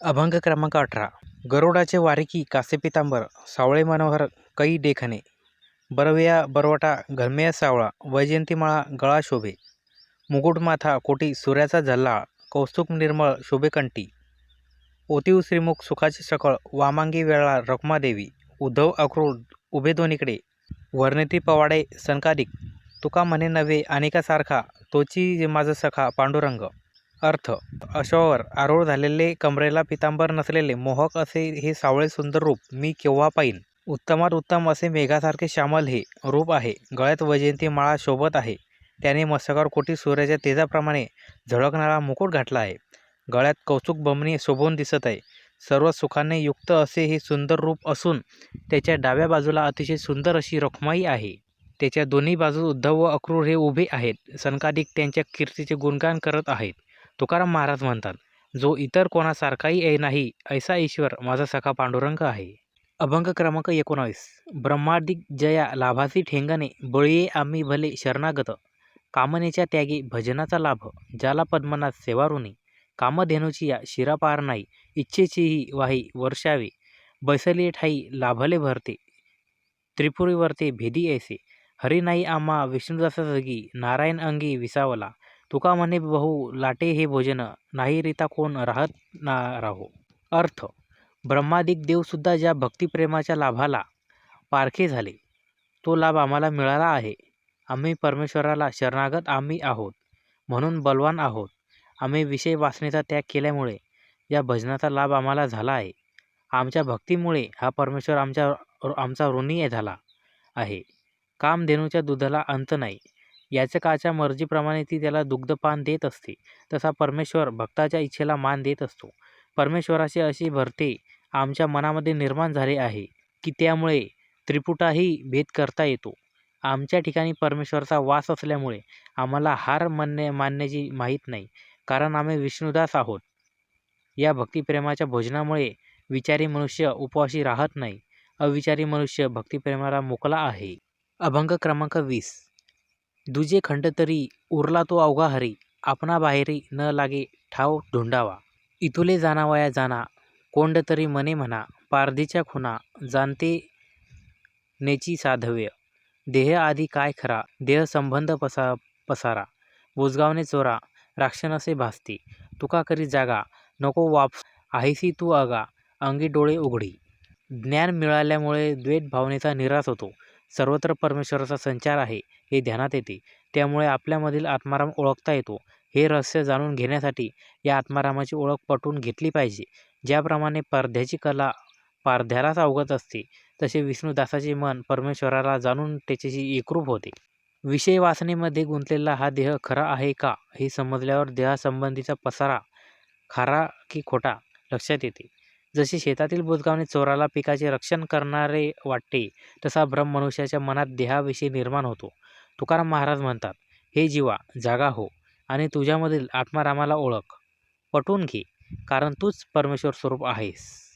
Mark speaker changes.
Speaker 1: अभंग क्रमांक अठरा. गरुडाचे वारिकी कासे पितांबर सावळे मनोहर कई देखणे बरवया बरवटा घरमेय सावळा वैजयंतीमाळा गळा शोभे. मुकुटमाथा कोटी सूर्याचा झल्लाळ कौस्तुभ निर्मळ शोभेकंठी ओतीव श्रीमुख सुखाची सकळ वामांगी वेळा रखमादेवी. उद्धव अक्रूर उभे दोन्हीकडे. वर्णिती पवाडे सनकादिक तुका म्हणे नव्हे अनेकासारखा तोची माझा सखा पांडुरंग. अर्थ. अश्वावर आरूढ झालेले कमरेला पितांबर नसलेले मोहक असे हे सावळे सुंदर रूप मी केव्हा पाहीन? उत्तमात उत्तम असे मेघासारखे श्यामल हे रूप आहे. गळ्यात वैजयंती माळा शोभत आहे. त्याने मस्तकावर कोटी सूर्याच्या तेजाप्रमाणे झळकणारा मुकुट घातला आहे. गळ्यात कौतुक बमणी शोभून दिसत आहे. सर्व सुखाने युक्त असे हे सुंदर रूप असून त्याच्या डाव्या बाजूला अतिशय सुंदर अशी रखमाई आहे. त्याच्या दोन्ही बाजू उद्धव व अक्रूर हे उभे आहेत. सनकादिक त्यांच्या कीर्तीचे गुणगान करत आहेत. तुकाराम महाराज म्हणतात जो इतर कोणासारखाही ऐ नाही ऐसा ईश्वर माझा सखा पांडुरंग आहे. अभंग क्रमांक एकोणावीस. ब्रह्मादिक जया लाभासी ठेंगणे बळीये आम्ही भले शरणागत कामनेच्या त्यागी भजनाचा लाभ ज्याला पद्मनाथ सेवारुणी कामधेनूची या शिरापार नाही इच्छेचीही वाही वर्षावे बैसली ठाई लाभले भरते त्रिपुरीवरते भेदी ऐसे हरी नाही आम्हा विष्णुदासा जगी नारायण अंगी विसावला तुका म्हणे बहु लाटे हे भोजन नाही रिता कोण राहत ना राहो. अर्थ ब्रह्मादिक देवसुद्धा ज्या भक्तिप्रेमाच्या लाभाला पारखे झाले तो लाभ आम्हाला मिळाला आहे. आम्ही परमेश्वराला शरणागत आम्ही आहोत म्हणून बलवान आहोत. आम्ही विषय वासनेचा त्याग केल्यामुळे या भजनाचा लाभ आम्हाला झाला आहे. आमच्या भक्तीमुळे हा परमेश्वर आमच्या आमचा ऋणी झाला आहे. कामधेनूच्या दुधाला अंत नाही. याचकाच्या मर्जीप्रमाणे ती त्याला दुग्धपान देत असते? तसा परमेश्वर भक्ताच्या इच्छेला मान देत असतो. परमेश्वराशी अशी भरते आमच्या मनामध्ये निर्माण झाले आहे की त्यामुळे त्रिपुटाही भेद करता येतो. आमच्या ठिकाणी परमेश्वराचा वास असल्यामुळे आम्हाला हार मान्य मानण्याची माहीत नाही कारण आम्ही विष्णुदास आहोत. या भक्तिप्रेमाच्या भोजनामुळे विचारी मनुष्य उपवाशी राहत नाही. अविचारी मनुष्य भक्तिप्रेमाला मोकला आहे. अभंग क्रमांक वीस. दुजे खंड तरी उरला तो अवघा हरी. आपणा बाहेरी न लागे ठाव ढुंडावा. इथुले जाणावया जाना कोंड तरी मने म्हणा. पारधीच्या खुना जाणते नेची साधव्य. देह आधी काय खरा? देह संबंध पसा पसारा. बुजगावने चोरा. राक्षणसे भासते. तुका करी जागा. नको वापस आहेसी तू अगा अंगी डोळे उघडी. ज्ञान मिळाल्यामुळे द्वेष भावनेचा निराश होतो. सर्वत्र परमेश्वराचा संचार आहे हे ध्यानात येते. त्यामुळे आपल्यामधील आत्माराम ओळखता येतो. हे रहस्य जाणून घेण्यासाठी या आत्मारामाची ओळख पटवून घेतली पाहिजे. ज्याप्रमाणे पारध्याची कला पारध्यालाच अवगत असते तसे विष्णुदासाचे मन परमेश्वराला जाणून त्याच्याशी एकरूप होते. विषय वासनेमध्ये गुंतलेला हा देह खरा आहे का हे समजल्यावर देहासंबंधीचा पसारा खरा की खोटा लक्षात येते. जसे शेतातील बुजगावने चोराला पिकाचे रक्षण करणारे वाटते तसा भ्रम मनुष्याच्या मनात देहाविषयी निर्माण होतो. तुकाराम महाराज म्हणतात हे जीवा जागा हो आणि तुझ्यामधील आत्मारामाला ओळख. पटवून घे कारण तूच परमेश्वर स्वरूप आहेस.